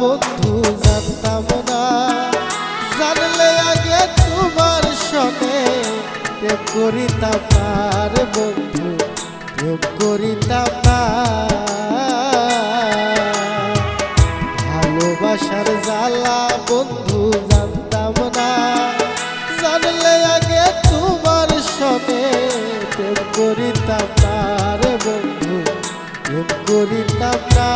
বন্ধু জানতাম না। জানলে আগে তোমার সনে প্রেম করিতাম না রে বন্ধু, প্রেম করিতাম ভালোবাসার জ্বালা বন্ধু জানতাম না। জানলে আগে তোমার সনে প্রেম করিতাম না বন্ধু, প্রেম করিতাম না।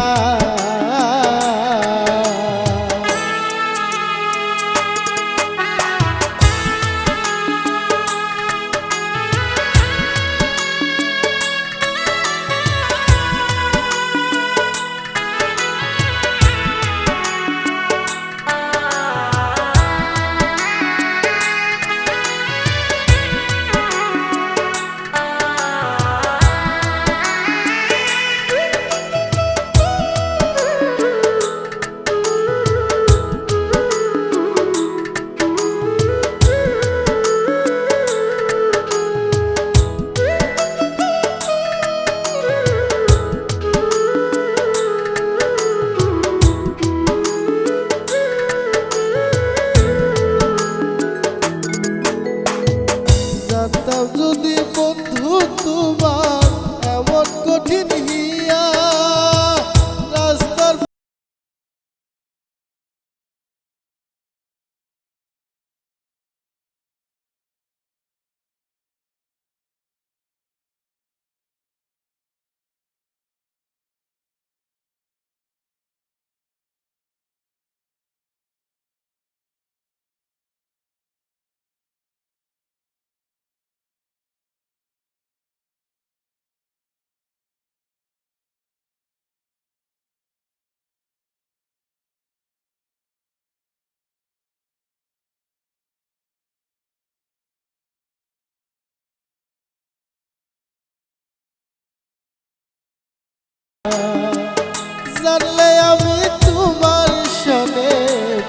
জানলে আমি তোমার সনে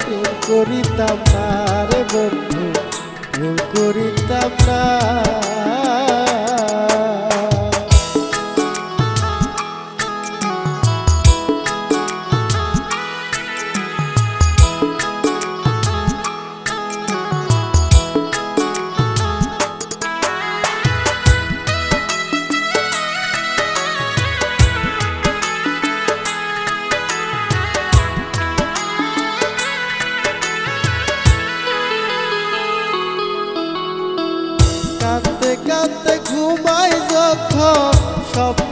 প্রেম করিতাম না রে বন্ধু প্রেম করিতাম না। কাঁদতে ঘুমাই যখন স্বপ্নে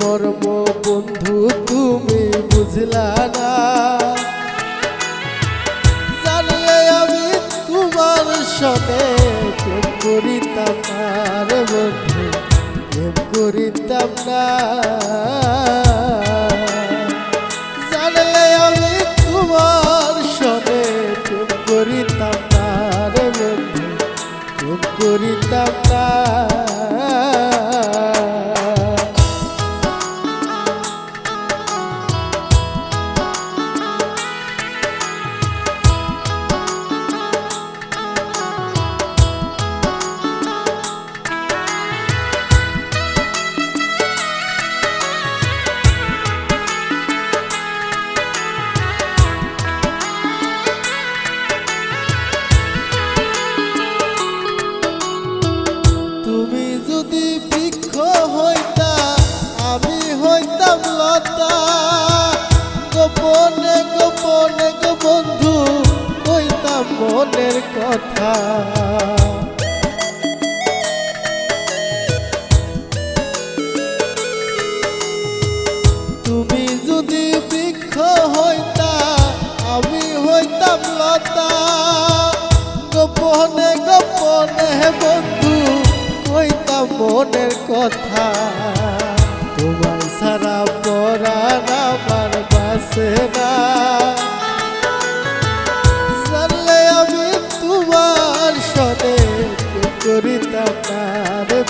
মর্ম বন্ধু, তুমি বুঝলা না। জানলে আমি তোমার সনে প্রেম করিতাম না রে বন্ধু, প্রেম করিতাম না। জানলে আমি তোমার সনে প্রেম করিতাম না রে বন্ধু, প্রেম করিতাম কথা। তুমি যদি বৃক্ষ হইতা, আমি হইতাম লতা। গোপনে গোপনে বন্ধু কইতাম মনের কথা। তোমায় সারা পরাণ আমার বাসে না।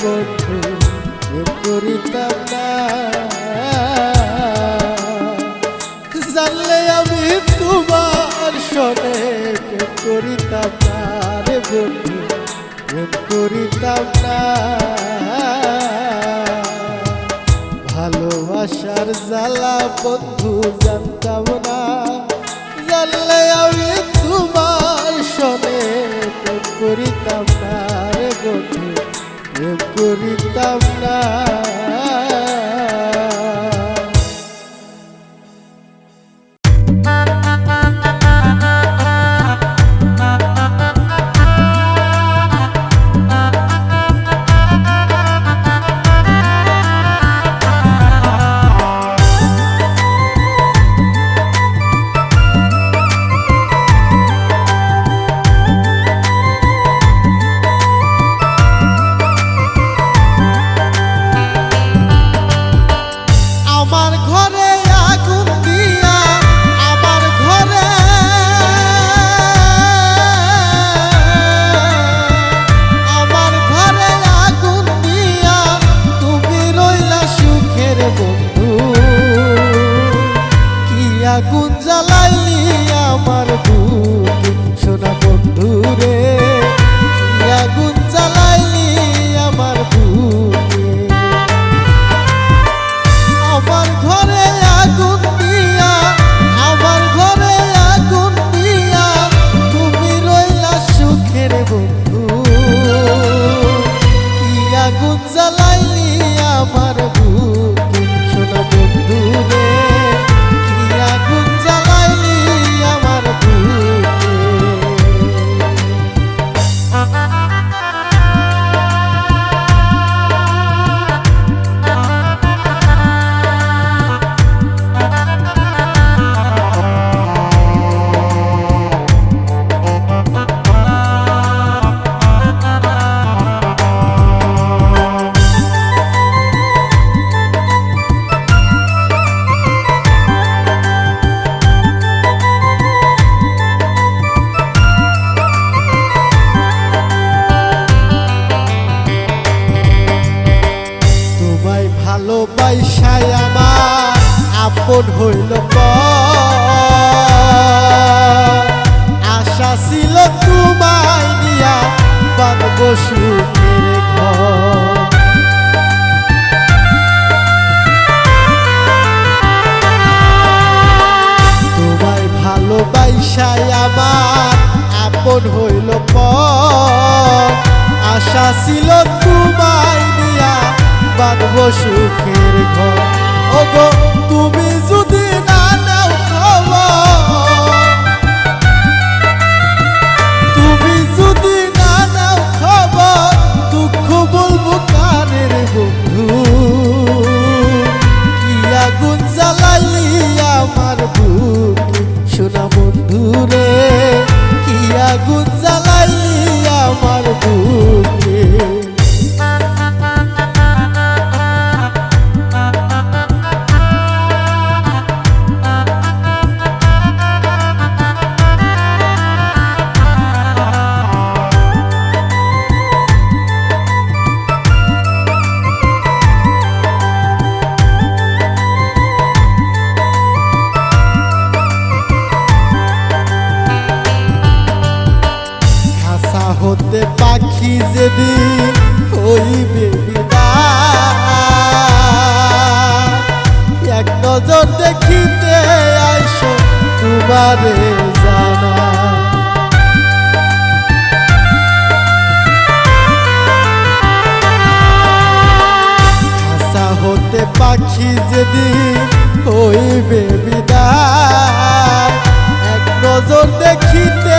বন্ধু করিতাম জানলে আমি তোমার সনে প্রেম করিতাম না রে না ভালোবাসার জ্বালা বন্ধু, জানতাম না। জানলে আমি তোমার সনে প্রেম করিতাম না রে বন্ধু। করিতাম না। ভালোবাসায় আমার আপন হইল। আশা ছিল তোমায় নিয়া বাঁধব সুখের তোমায় ভালোবাসায় আমার আপন হইল আশা ছিল তোমায় বাঁধব সুখের ঘর। ওগো, তুমি যদি না নাও তুমি যদি না নাও খবর দুঃখ বলব কানের বন্ধু। কি আগুন আমার বুকে? সোনা বন্ধু রে কি আগুন খাসা হতে পাখি যদি হইবে। এক নজর দেখিতে আইসো তোমারে জানা খাসা হতে পাখি যদি হইবে বিদায় এক নজর দেখিতে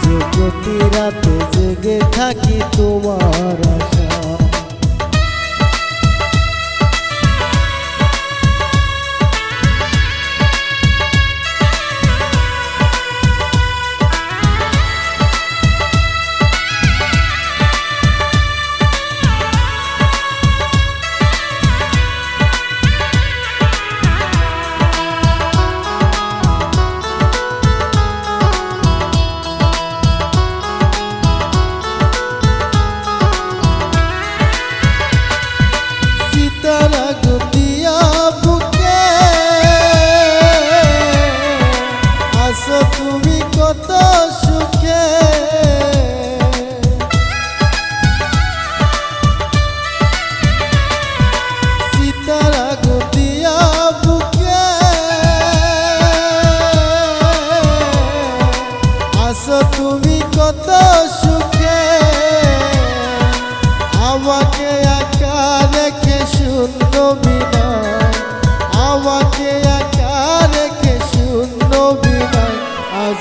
আজ প্রতি রাতে জেগে থাকি তোমার আশা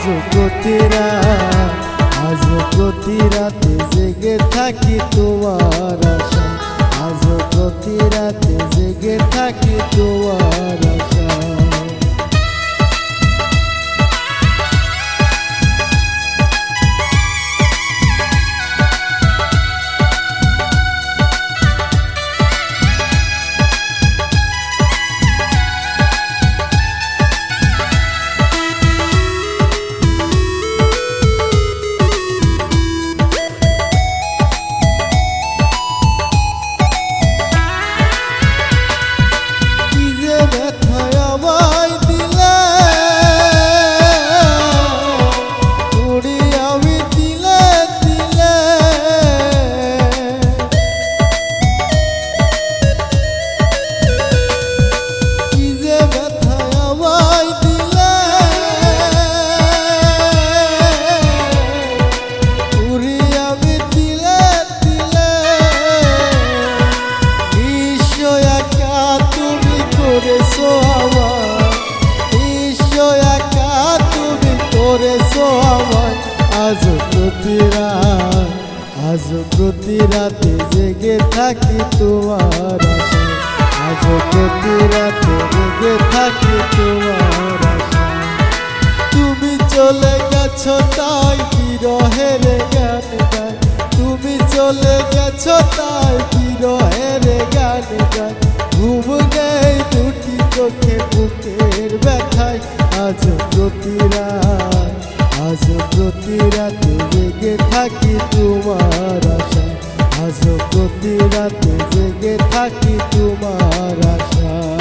আজ প্রতি রাত আজ প্রতি রাতে জেগে থাকি তোমার আশা। আজ প্রতি রাতে জেগে থাকি তোমার আশা। প্রতি রাতে জেগে থাকি তোমার আজ প্রতি রাতে জেগে থাকি তোমার তুমি চলে গেছো তাই কি বিরহের গান গাই। তুমি চলে গেছো তাই বিরহের গান গাই। ঘুম নেই দুটি চোখে বুকের ব্যথায়। আজ প্রতি রাত আজ প্রতি রাতে জেগে থাকি তোমার আশা। আজ প্রতি রাতে জেগে থাকি তোমার আশা।